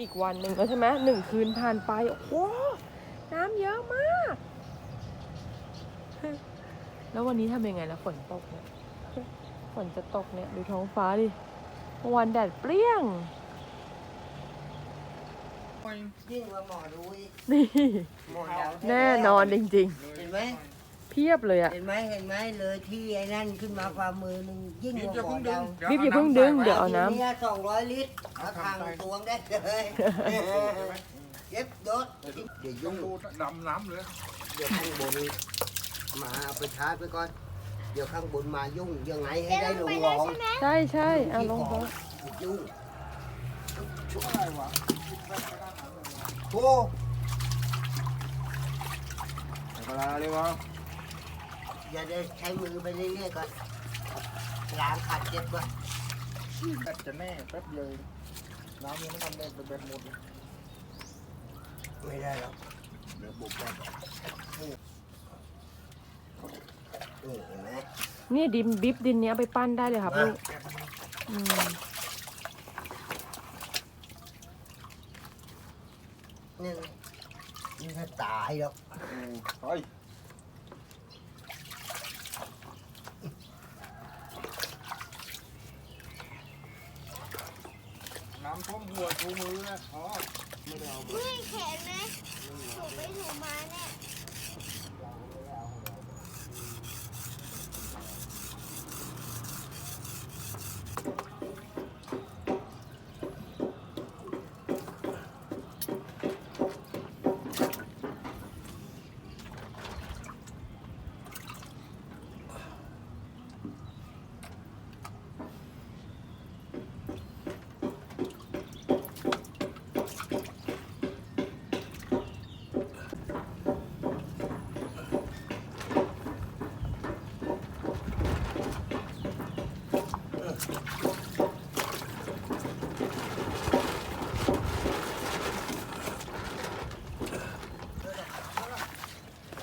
อีกวันหนึ่งแล้วใช่ไหมหนึ่งคืนผ่านไปโอ้โหน้ำเยอะมาก แล้ววันนี้ทำยังไงล่ะฝนตกเนี่ยฝนจะตกเนี่ยดูท้องฟ้าดิเมื่อวันแดดเปรี้ยงยิ่งกว่าหมอดูอีกนี่ หมอดาวแน่นอนจริงเห็นไหมๆ เพียบเลยอะเห็นไหมเห็นไหมเลยที่ไอ้นั่นขึ้นมาฝ่ามือหนึ่งยิ่งกว่าหมอดาวรีบอย่าเพิ่งดึงเดี๋ยวเอาน้ทีนี้สองร้อยลิตรเอาทางตวงได้เลยเย็บยศเดี๋ยวต้ยุ่องงดูดำน้ำเลยเดี๋ยวข้างบนมาเอาไปชาร์จไปก่อน เดี๋ยวข้างบนมายุ่งยังไงให้ได้ลงร้องำใช่ใช่เอาลงไปยุ่งช่วยอะไรวะโอ้เวลาเลยวะ อย่าได้ใช้มือไปเรื่อยๆก่อนล้างขัดเจ็บก่อนแป๊บจะแน่แป๊บเลยน้ำยังไม่ทำได้เป็นแบบหมดเลยไม่ได้หรอกเดี๋ยวบุกก่อนนี่เห็นไหมนี่ดินบิบดินเนี้ยเอาไปปั้นได้เลยครับลูกอืมนี่นี่ถ้าตายหรอกเฮ้ยามข้อมหัวทูมือนะอ๋อไม่ได้เอาไปเมื่อยแขนไหมถูไปถูมาเนี่ย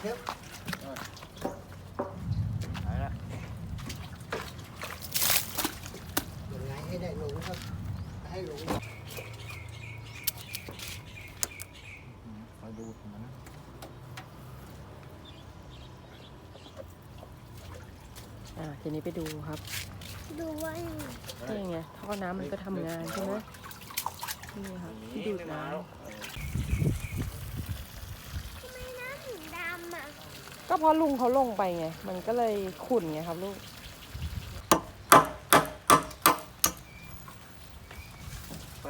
ครับให้ลงไปดูมันอ่าทีนี้ไปดูครับดูว่านี่ไงท่อน้ำมันก็ทำงานใช่ไหมนี่ครับที่ดูดน้ทำไมน้ำถึงดำอะำ ก็เพราะลุงเขาลงไปไง มันก็เลยขุ่นไงครับลูกไป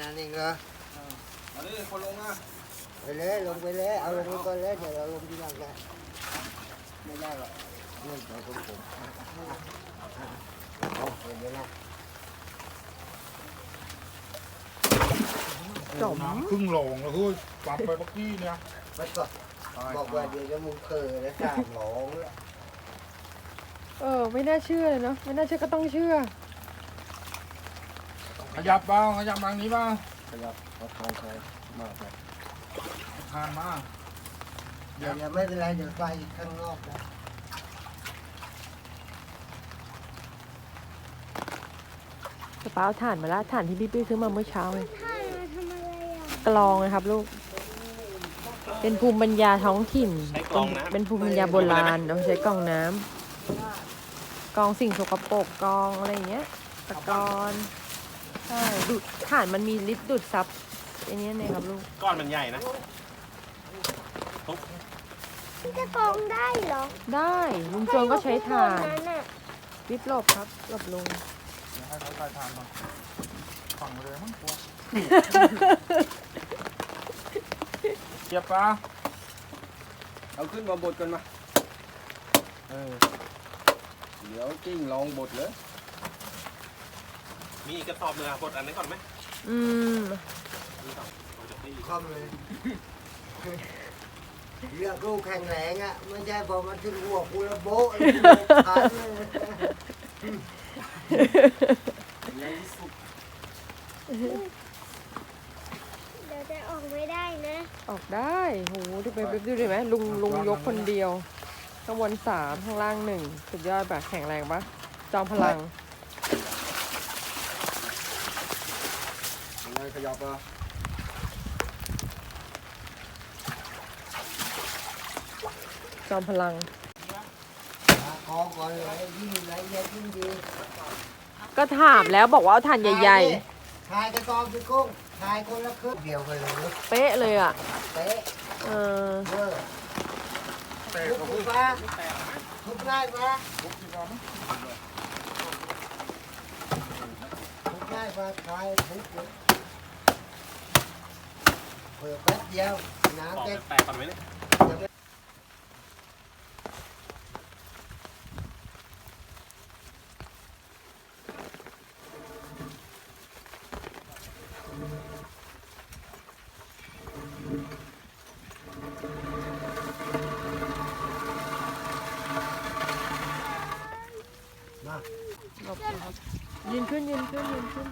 นั่นเองเหรออันนี้คนลงอะ ไปเลยลงไปเลยเอาลงไปก่อนเลยเดี๋ยวเราลงทีหลังกันไม่ได้หรอกนี่เราต้องผมเอาเห็นไหมนะจมน้ำครึ่งโหลงแล้วคือปรับไปเมื่อกี้เนี่ยมันก็บอกว่าเดี๋ยวจะมึงเคยแล้วสร้างหลงแล้วเออ ไม่น่าเชื่อเลยเนาะไม่น่าเชื่อก็ต้องเชื่อ ขยับเปล่าขยับทางนี้เปล่าขยับเอาทางไปมาไป ทานมาเดี๋ยวไม่เป็นไรเดี๋ยวไปข้างนอกนะกระเป๋าถ่านมาละถ่านที่พี่ปี้ซื้อมาเมื่อเช้าไงท่านมาทำอะไรอะกลองนะครับลูก เป็นภูมิปัญญาท้องถิ่นเป็นภูมิปัญญาโบราณเราใช้กรองน้ำกรองสิ่งสกปรกกรองอะไรอย่างเงี้ยตะกอนใช่ดูดถ่านมันมีลิตรดูดซับไอันนี้เนี่ยครับลูก ก้อนมันใหญ่นะ มันจะกรองได้เหรอได้ลุงจวนก็ใช้ถ่านใครเอพวกนั้นอะวิบหลบครับหลบลุงเดี๋ยวให้เขาใส่ทานมาฝั่งเลยมั้งตัวเจ็บปะเอาขึ้นมาบดกันมา เออเดี๋ยวกิ้งลองบดเลยมีกระสอบหนึ่งอะบดอันนี้ก่อนไหมอืมนี่ก่อนเอาจากที่คอมเลย เลือกลูกแข็งแรงอะไม่ใช่พอมาถึงหัวกูระโบะเลยทันเลยใหญ่ที่สุดออกได้โหดูไปดูดิไหมลุงลุงยกคนเดียว ข้างบนสามข้างล่างหนึ่งสุดยอดแบบแข็งแรงปะจอมพลังอะไรขยับอะ จอมพลัง ก็ถามแล้วบอกว่าเอาถ่านใหญ่ๆถ่ายกระกองพี่กุ้งถ่ายคนละครึ่งเดียวกันเลยๆ เป๊ะเลยอะ เป๊ะเออเออแต่ทุบเขาทุพูบดปะทุบง่ายปะทุบที่เรามั้ายปะถ่ายทุบเลยเปิดแป๊บเดียวน้ำแกแตกก่อนไหมเนี่ย หลบนะครับยืนขึ้นยืนขึ้นยืนขึ้น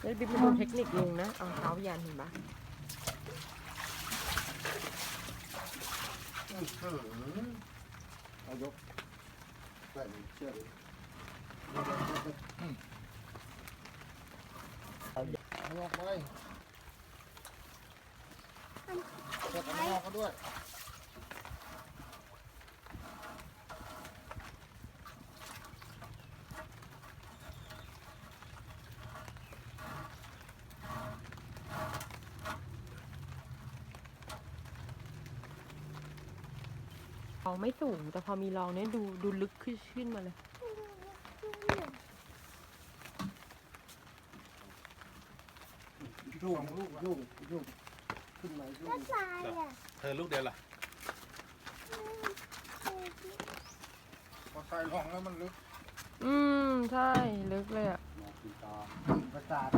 เฮ้ยบิ๊กมาดูเทคนิคลุงนะ เอาเท้ายันเห็นปะเอายกใส่เชือกเอา ออกไปเชือกเอออกก็ด้วยลองไม่สูงแต่พอมีลองเนี้ยดูดูลึกขึ้นขึ้นมาเลย ยุ่งยุ่งยุ่งขึ้นมายุ่แล้วงทรายอะเธอลูกเดียวล่ะพอใส่ร่องแล้วมันลึกอืม ใช่ ลึกเลยอะประสาท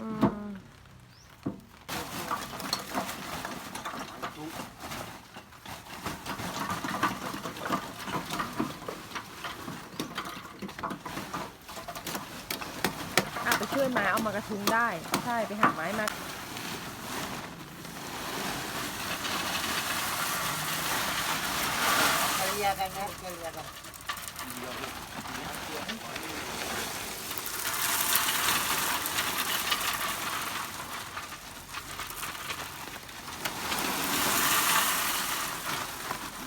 อืมอ่ ไปช่วยไม้เอามากระทุ้งได้ ใช่ไปหาไม้มาเคลียร์กันนะเคลียร์กัน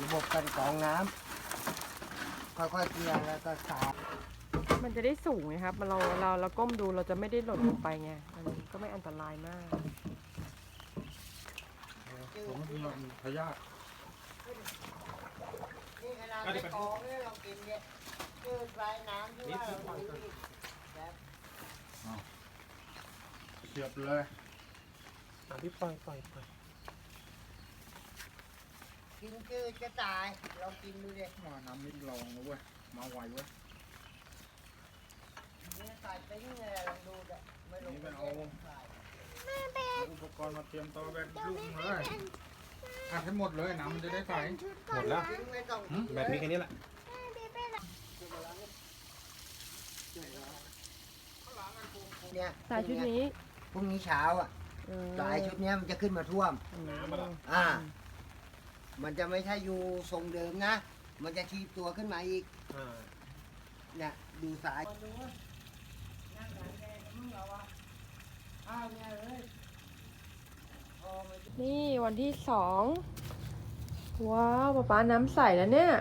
ระบบกันกรองน้ำค่อยๆเคลียร์แล้วก็สาด มันจะได้สูงไงครับมันเราเราเราก้มดูเราจะไม่ได้หล่นลงไปไงมันก็ไม่อันตรายมาก ผมมีพยาธินี่ขนาดไม่กรองเนี่ยเรากินเนี่ยคือปลายน้ำที่ว่าเราดูดิแบบเสียบเลยอะพี่ปล่อยปล่อยปล่อยกินคือจะตายลองกินดูดิมาน้ำมิดลองนะเว้ยมาไวเว้ย เนี่ยใส่ปิ้งเลยลองดูดิไม่ลงนี่ไปเป็นเเอาอุปกรณ์มาเตรียมตัวแบบลูกเลยอัดให้หมดเลยน้ำมันจะได้ใสหมดแล้วปิ้งไม่ต้องแบบนี้แค่นี้แหละเนี่ยสายชุดนี้พรุ่งนี้เช้าอะเออสายชุดเนี้ยมันจะขึ้นมาท่วมอืมอ่า มันจะไม่ใช่อยู่ทรงเดิมนะ มันจะทีบตัวขึ้นมาอีก อ่า เนี่ยดูสาย นี่วันที่สอง ว้าวป๊าป๊าน้ำใสแล้วเนี่ย